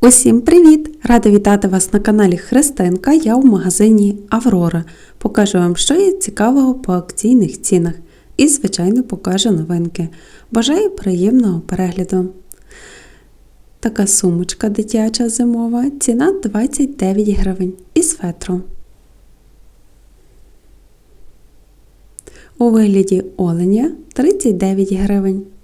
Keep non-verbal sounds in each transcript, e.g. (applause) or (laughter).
Усім привіт! Рада вітати вас на каналі Христинка. Я в магазині Аврора. Покажу вам, що є цікавого по акційних цінах. І, звичайно, покажу новинки. Бажаю приємного перегляду. Така сумочка дитяча зимова. Ціна 29 гривень із фетру. У вигляді оленя 39 гривень. –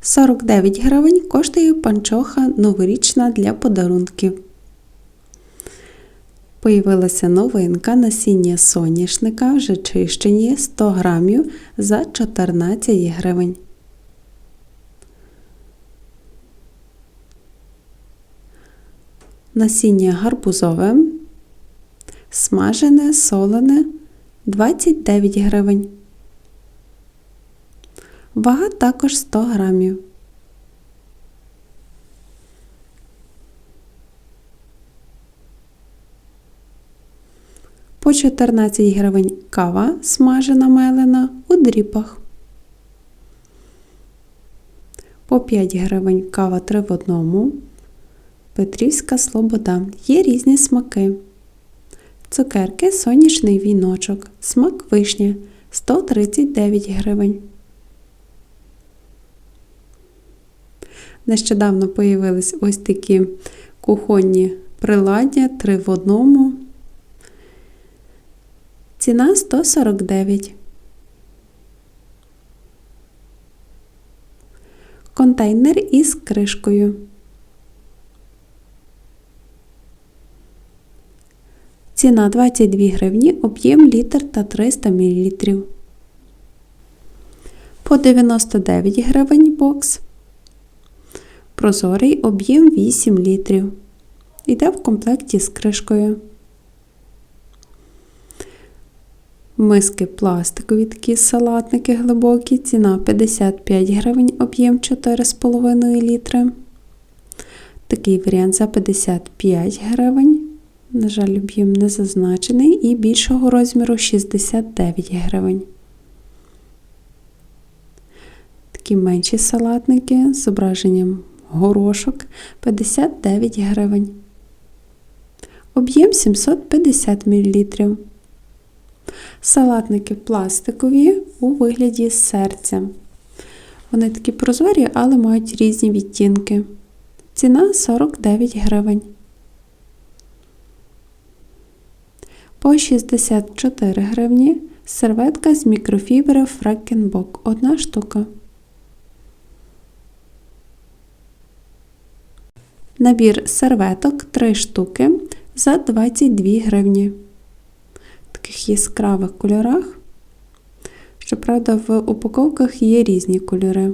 49 гривень коштує панчоха новорічна для подарунків. Появилася новинка насіння соняшника, вже чищені 100 грамів за 14 гривень. Насіння гарбузове, смажене, солене 29 гривень. Вага також 100 грамів. По 14 гривень кава смажена мелена у дріпах. По 5 гривень кава 3 в одному. Петрівська Слобода. Є різні смаки. Цукерки сонячний віночок. Смак вишня 139 гривень. Нещодавно появились ось такі кухонні приладдя 3 в одному. Ціна 149. Контейнер із кришкою. Ціна 22 гривні, об'єм літр та 300 мл. По 99 гривень бокс. Прозорий об'єм 8 літрів. Йде в комплекті з кришкою. Миски пластикові такі салатники глибокі. Ціна 55 гривень, об'єм 4,5 літри. Такий варіант за 55 гривень. На жаль, об'єм не зазначений. І більшого розміру 69 гривень. Такі менші салатники з зображенням горошок 59 гривень. Об'єм 750 мл. Салатники пластикові у вигляді серця. Вони такі прозорі, але мають різні відтінки. Ціна 49 гривень. По 64 гривні серветка з мікрофібри Фрекенбок. Одна штука. Набір серветок 3 штуки за 22 гривні. В таких яскравих кольорах. Щоправда, в упаковках є різні кольори.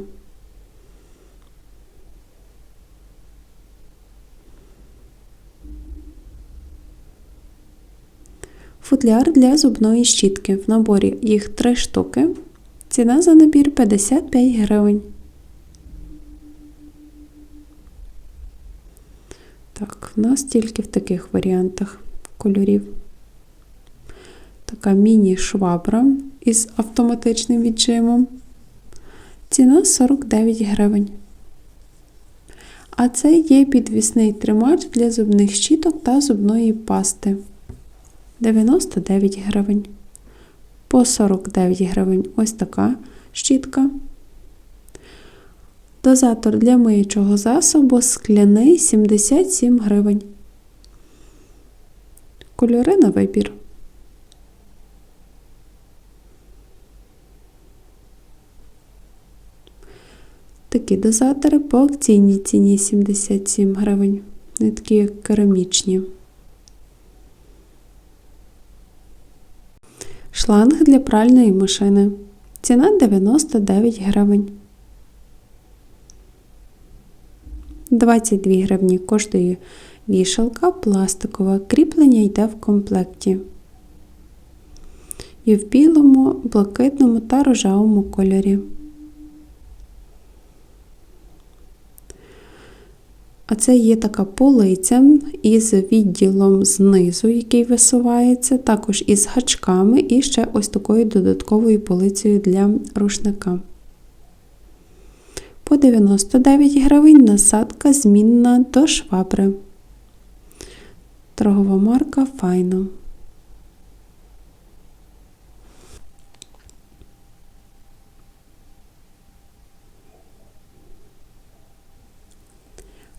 Футляр для зубної щітки. В наборі їх 3 штуки. Ціна за набір 55 гривень. Так, в нас тільки в таких варіантах кольорів. Така міні-швабра із автоматичним віджимом. Ціна 49 гривень. А це є підвісний тримач для зубних щіток та зубної пасти. 99 гривень. По 49 гривень ось така щітка. Дозатор для миючого засобу скляний 77 гривень. Кольори на вибір. Такі дозатори по акційній ціні 77 гривень. Вони такі як керамічні. Шланг для пральної машини. Ціна 99 гривень. 22 гривні коштує вішалка пластикова. Кріплення йде в комплекті. І в білому, блакитному та рожевому кольорі. А це є така полиця із відділом знизу, який висувається, також із гачками, і ще ось такою додатковою полицею для рушника. По 99 гривень насадка змінна до швабри. Торгова марка Файно.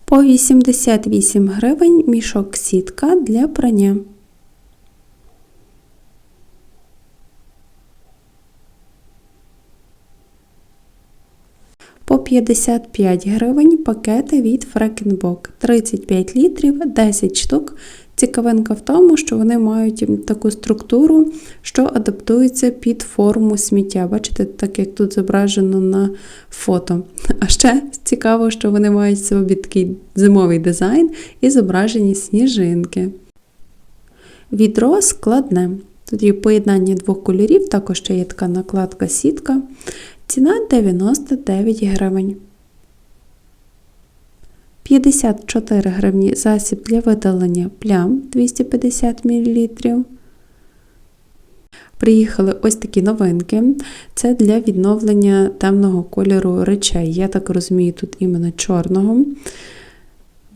По 88 гривень мішок сітка для прання. По 55 гривень пакети від Фрекенбок 35 літрів, 10 штук. Цікавинка в тому, що вони мають таку структуру, що адаптується під форму сміття. Бачите, так як тут зображено на фото. А ще цікаво, що вони мають собі такий зимовий дизайн і зображені сніжинки. Відро складне. Тут є поєднання двох кольорів, також ще є така накладка сітка. Ціна 99 гривень. 54 гривні засіб для видалення плям 250 мл. Приїхали ось такі новинки. Це для відновлення темного кольору речей. Я так розумію, тут іменно чорного.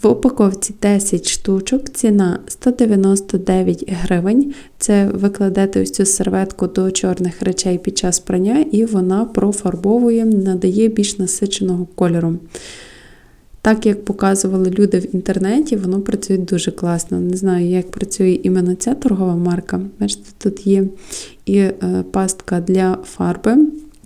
В упаковці 10 штучок, ціна 199 гривень. Це викладете ось цю серветку до чорних речей під час прання, і вона профарбовує, надає більш насиченого кольору. Так як показували люди в інтернеті, воно працює дуже класно. Не знаю, як працює іменно ця торгова марка. Бачите, тут є і е, пастка для фарби.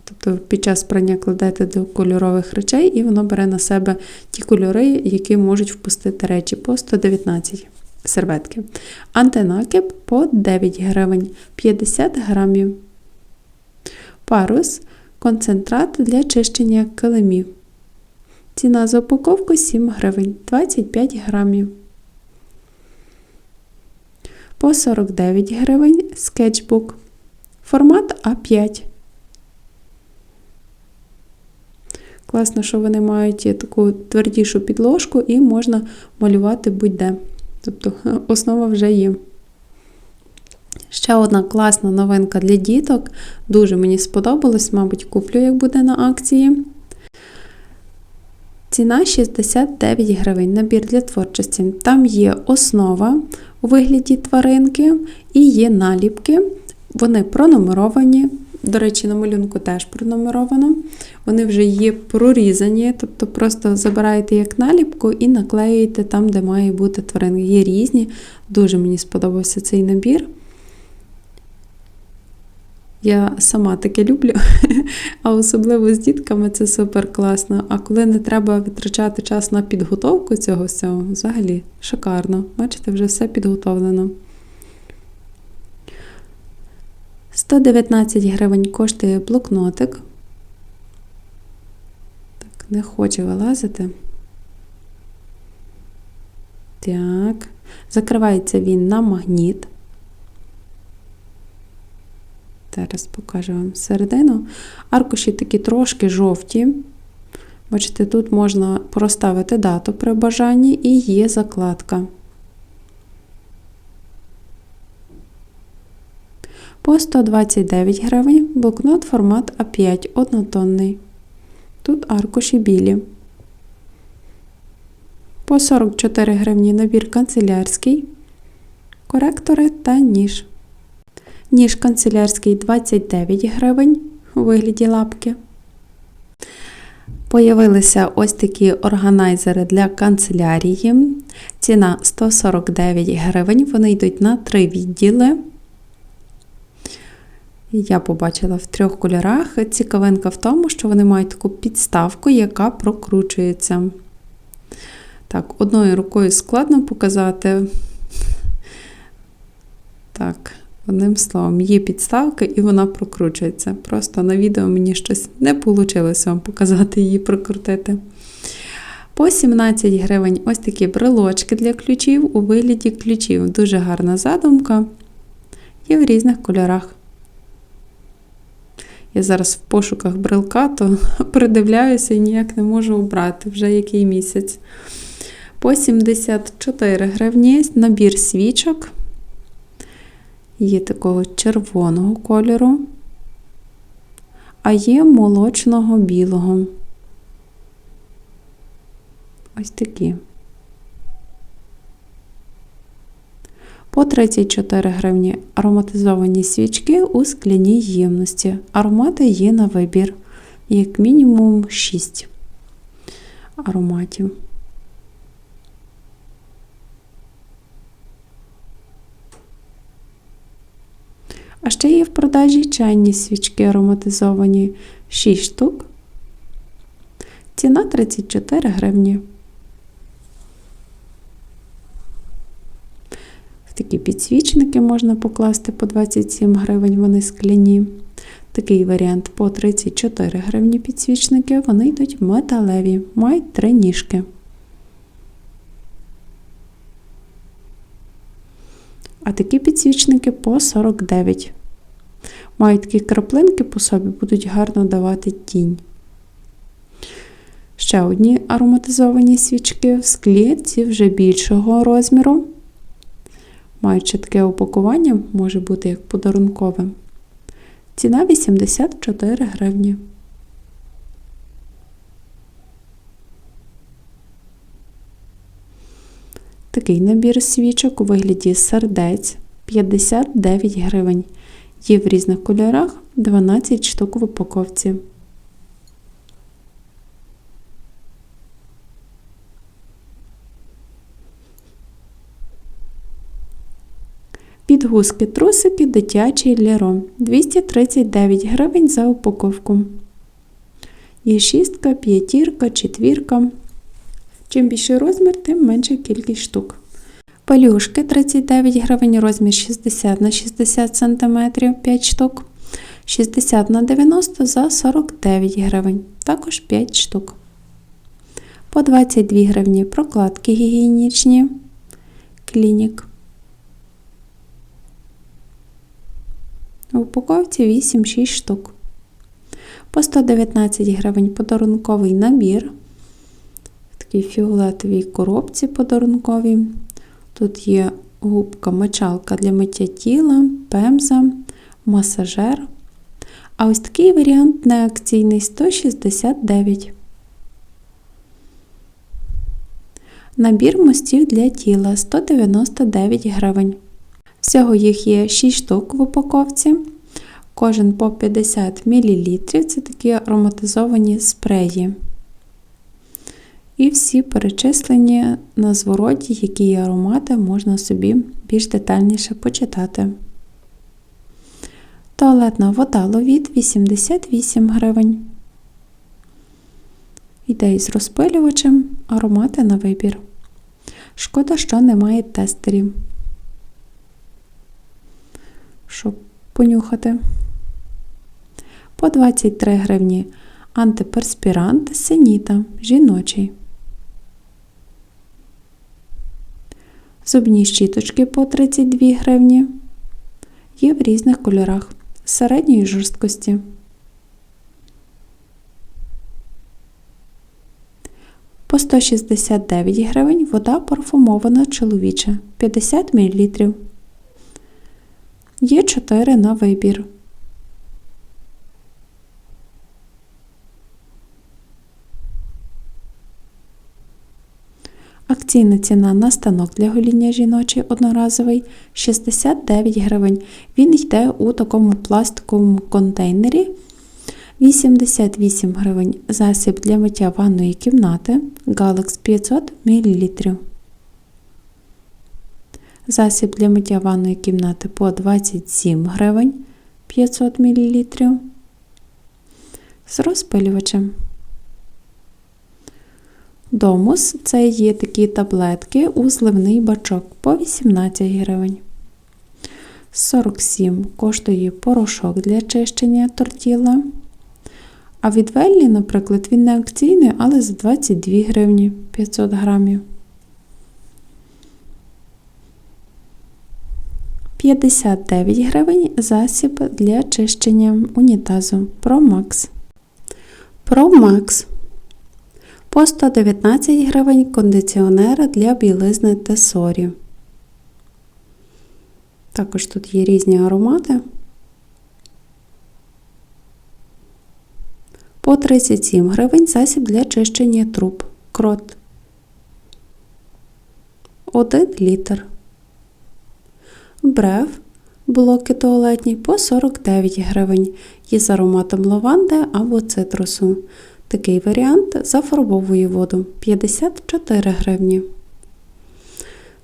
Тобто під час прання кладете до кольорових речей, і воно бере на себе ті кольори, які можуть впустити речі по 119 серветки. Антинакип по 9 гривень 50 грамів. Парус концентрат для чищення килимів. Ціна за упаковку 7 гривень 25 грамів. По 49 гривень скетчбук. Формат А5. Класно, що вони мають таку твердішу підложку і можна малювати будь-де. Тобто основа вже є. Ще одна класна новинка для діток. Дуже мені сподобалось, мабуть, куплю, як буде на акції. Ціна 69 гривень. Набір для творчості. Там є основа у вигляді тваринки і є наліпки. Вони пронумеровані. До речі, на малюнку теж пронумеровано. Вони вже є прорізані, тобто просто забираєте як наліпку і наклеюєте там, де має бути тваринка. Є різні. Дуже мені сподобався цей набір. Я сама таке люблю, (laughs) а особливо з дітками це супер класно. А коли не треба витрачати час на підготовку цього всього, взагалі шикарно. Бачите, вже все підготовлено. 119 гривень коштує блокнотик. Так, не хоче вилазити. Так. Закривається він на магніт. Зараз покажу вам середину. Аркуші такі трошки жовті. Бачите, тут можна проставити дату при бажанні і є закладка. По 129 гривень блокнот формат А5 однотонний. Тут аркуші білі. По 44 гривні набір канцелярський, коректори та ніж. Ніж канцелярський 29 гривень у вигляді лапки. Появилися ось такі органайзери для канцелярії. Ціна 149 гривень. Вони йдуть на три відділи. Я побачила в трьох кольорах. Цікавинка в тому, що вони мають таку підставку, яка прокручується. Так, одною рукою складно показати. Так, одним словом, є підставка і вона прокручується. Просто на відео мені щось не вийшло вам показати її прокрутити. По 17 гривень ось такі брелочки для ключів у вигляді ключів. Дуже гарна задумка. Є в різних кольорах. Я зараз в пошуках брелка, то (laughs) придивляюся і ніяк не можу обрати вже який місяць. По 74 гривні набір свічок. Є такого червоного кольору, а є молочного білого. ось такі. По 34 гривні ароматизовані свічки у скляній ємності. Аромати є на вибір, як мінімум 6 ароматів. А ще є в продажі чайні свічки ароматизовані 6 штук. Ціна 34 гривні. Такі підсвічники можна покласти по 27 гривень, вони скляні. Такий варіант по 34 гривні підсвічники, вони йдуть металеві, мають три ніжки. А такі підсвічники по 49. Мають такі краплинки по собі, будуть гарно давати тінь. Ще одні ароматизовані свічки в склі, ці вже більшого розміру. Ще таке упакування, може бути як подарункове. Ціна 84 гривні. Такий набір свічок у вигляді сердець 59 гривень. Є в різних кольорах 12 штук в упаковці. Підгузки трусики дитячий лєро 239 гривень за упаковку. Є шістка, п'ятірка, четвірка. Чим більший розмір, тим менша кількість штук. Пелюшки 39 гривень, розмір 60 на 60 см 5 штук. 60 на 90 за 49 гривень, також 5 штук. По 22 гривні прокладки гігієнічні. Клінік. В упаковці 8-6 штук. По 119 гривень подарунковий набір. В такій фіолетовій коробці подарунковій. Тут є губка мочалка для миття тіла, пемза, масажер. А ось такий варіант неакційний 169. Набір мостів для тіла 199 гривень. Всього їх є 6 штук в упаковці. Кожен по 50 мл. Це такі ароматизовані спреї. І всі перечислені на звороті, які аромати, можна собі більш детальніше почитати. Туалетна вода ловіт 88 гривень. Йде із розпилювачем, аромати на вибір. Шкода, що немає тестерів. Щоб понюхати. По 23 гривні антиперспірант синіта жіночий. Зубні щіточки по 32 гривні. Є в різних кольорах середньої жорсткості. По 169 гривень вода парфумована чоловіча 50 мл. Є 4 на вибір. Акційна ціна на станок для гоління жіночий одноразовий 69 гривень. Він йде у такому пластиковому контейнері. 88 гривень засіб для миття ванної кімнати Galax 500 мл. Засіб для миття ванної кімнати по 27 гривень 500 мл. З розпилювачем. Домус це є такі таблетки у зливний бачок по 18 гривень. 47 коштує порошок для чищення тортіла. А від Веллі, наприклад, він не акційний, але за 22 гривні 500 грамів. 59 гривень засіб для чищення унітазу Pro Max. Pro Max. По 119 гривень кондиціонер для білизни Тесорі. Також тут є різні аромати. По 37 гривень засіб для чищення труб. Крот. 1 літр. Брев блоки туалетні по 49 гривень із ароматом лаванди або цитрусу. Такий варіант зафарбовує воду 54 гривні.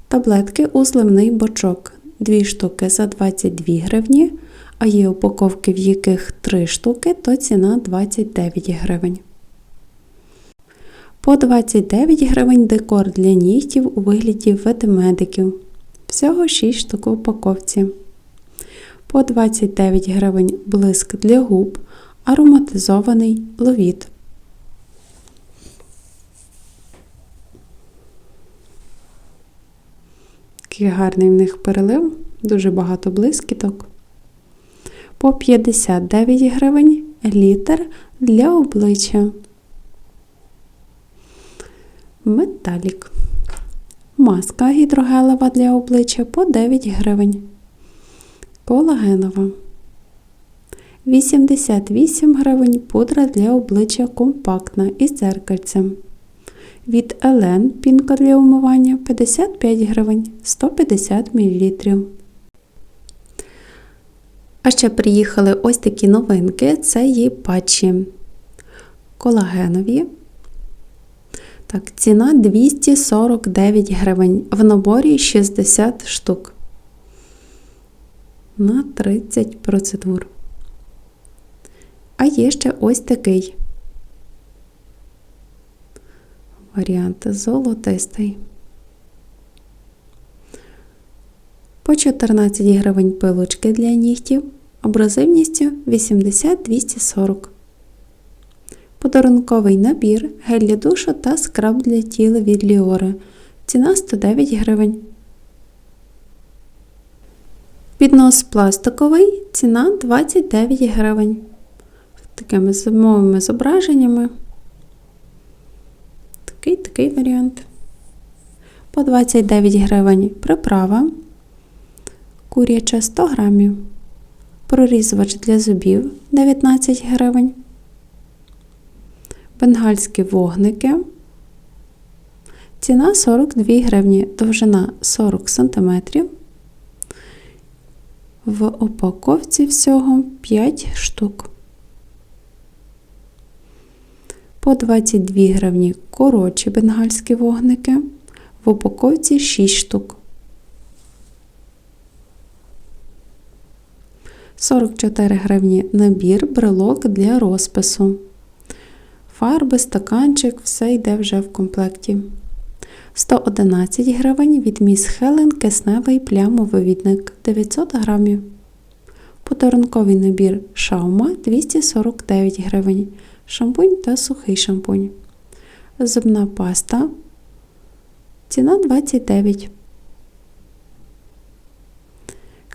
Таблетки у зливний бочок 2 штуки за 22 гривні, а є упаковки, в яких 3 штуки, то ціна 29 гривень. По 29 гривень декор для нігтів у вигляді ведмедиків. Всього 6 штук у упаковці. По 29 гривень блиск для губ, ароматизований ловіт. Такий гарний в них перелив, дуже багато блискіток. По 59 гривень літр для обличчя. Металік. Маска гідрогелева для обличчя по 9 гривень. Колагенова. 88 гривень пудра для обличчя компактна із дзеркальцем. Від Елен пінка для умивання 55 гривень 150 мл. А ще приїхали ось такі новинки. Це є патчі колагенові. Так, ціна 249 гривень. В наборі 60 штук. На 30 процедур. А є ще ось такий варіант золотистий. По 14 гривень пилочки для нігтів абразивністю 80-240. Подарунковий набір, гель для душу та скраб для тіла від Ліора. Ціна 109 гривень. Піднос пластиковий, ціна 29 гривень. Такими зимовими зображеннями. Такий такий варіант. По 29 гривень приправа. Куряча 100 грамів. Прорізувач для зубів 19 гривень. Бенгальські вогники. Ціна 42 гривні, довжина 40 см. В упаковці всього 5 штук. По 22 гривні коротші бенгальські вогники. В упаковці 6 штук. 44 гривні набір брелок для розпису. Фарби, стаканчик, все йде вже в комплекті. 111 гривень від міс Хелен кисневий плямовивідник 900 грамів. Подарунковий набір Шаума 249 гривень. Шампунь та сухий шампунь. Зубна паста. Ціна 29.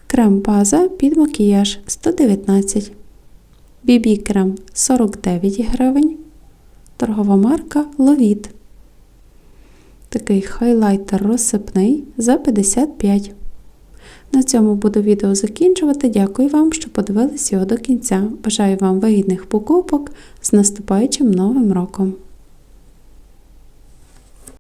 Крем база під макіяж 119. Бібі крем 49 гривень. Торгова марка Ловіт. Такий хайлайтер розсипний за 55. На цьому буду відео закінчувати. Дякую вам, що подивились його до кінця. Бажаю вам вигідних покупок з наступаючим новим роком!